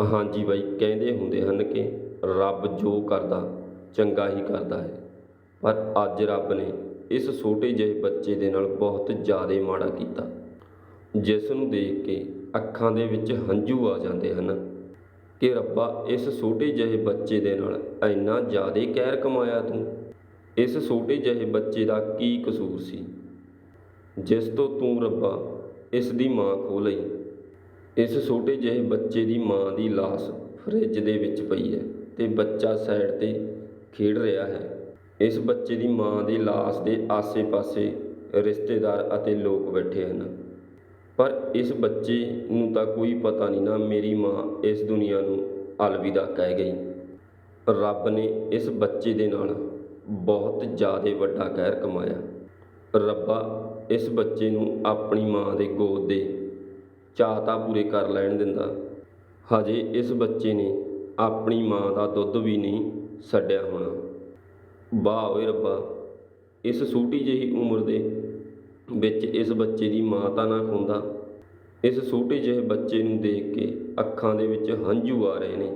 ਹਾਂਜੀ ਬਾਈ, ਕਹਿੰਦੇ ਹੁੰਦੇ ਹਨ ਕਿ ਰੱਬ ਜੋ ਕਰਦਾ, ਚੰਗਾ ਹੀ ਕਰਦਾ ਹੈ। ਪਰ ਅੱਜ ਰੱਬ ਨੇ ਇਸ ਛੋਟੇ ਜਿਹੇ ਬੱਚੇ ਦੇ ਨਾਲ ਬਹੁਤ ਜ਼ਿਆਦਾ ਮਾੜਾ ਕੀਤਾ। ਜਿਸ ਨੂੰ ਦੇਖ ਕੇ ਅੱਖਾਂ ਦੇ ਵਿੱਚ ਹੰਝੂ ਆ ਜਾਂਦੇ ਹਨ ਕਿ ਰੱਬਾ, ਇਸ ਛੋਟੇ ਜਿਹੇ ਬੱਚੇ ਦੇ ਨਾਲ ਇੰਨਾ ਜ਼ਿਆਦਾ ਕਹਿਰ ਕਮਾਇਆ ਤੂੰ। ਇਸ ਛੋਟੇ ਜਿਹੇ ਬੱਚੇ ਦਾ ਕੀ ਕਸੂਰ ਸੀ? ਜਿਸ ਤੋਂ ਤੂੰ ਰੱਬਾ, ਇਸ ਦੀ ਮਾਂ ਖੋ ਲਈ। ਇਸ ਛੋਟੇ ਜਿਹੇ ਬੱਚੇ ਦੀ ਮਾਂ ਦੀ ਲਾਸ਼ ਫਰਿੱਜ ਦੇ ਵਿੱਚ ਪਈ ਹੈ ਤੇ ਬੱਚਾ ਸਾਈਡ ਤੇ ਖੇਡ ਰਿਹਾ ਹੈ। ਇਸ ਬੱਚੇ ਦੀ ਮਾਂ ਦੀ ਲਾਸ਼ ਦੇ ਆਸੇ-ਪਾਸੇ ਰਿਸ਼ਤੇਦਾਰ ਅਤੇ ਲੋਕ ਬੈਠੇ ਹਨ। ਪਰ ਇਸ ਬੱਚੇ ਨੂੰ ਤਾਂ ਕੋਈ ਪਤਾ ਨਹੀਂ ਨਾ ਮੇਰੀ ਮਾਂ ਇਸ ਦੁਨੀਆ ਨੂੰ ਅਲਵਿਦਾ ਕਹਿ ਗਈ। ਰੱਬ ਨੇ ਇਸ ਬੱਚੇ ਦੇ ਨਾਲ ਬਹੁਤ ਜ਼ਿਆਦਾ ਵੱਡਾ ਕਹਿਰ ਕਮਾਇਆ। ਰੱਬਾ ਇਸ ਬੱਚੇ ਨੂੰ ਆਪਣੀ ਮਾਂ ਦੇ ਗੋਦ ਦੇ ਚਾਅ ਪੂਰੇ ਕਰ ਲੈਣ ਦਿੰਦਾ। ਹਜੇ ਇਸ ਬੱਚੇ ਨੇ ਆਪਣੀ ਮਾਂ ਦਾ ਦੁੱਧ ਵੀ ਨਹੀਂ ਛੱਡਿਆ ਹੋਣਾ। ਵਾਹ ਓਏ ਰੱਬਾ, ਇਸ ਛੋਟੀ ਜਿਹੀ ਉਮਰ ਦੇ ਵਿੱਚ ਇਸ ਬੱਚੇ ਦੀ ਮਾਂ ਤਾਂ ਨਾ ਖੁੰਦਾ। ਇਸ ਛੋਟੇ ਜਿਹੇ ਬੱਚੇ ਨੂੰ ਦੇਖ ਕੇ ਅੱਖਾਂ ਦੇ ਵਿੱਚ ਹੰਝੂ ਆ ਰਹੇ ਨੇ।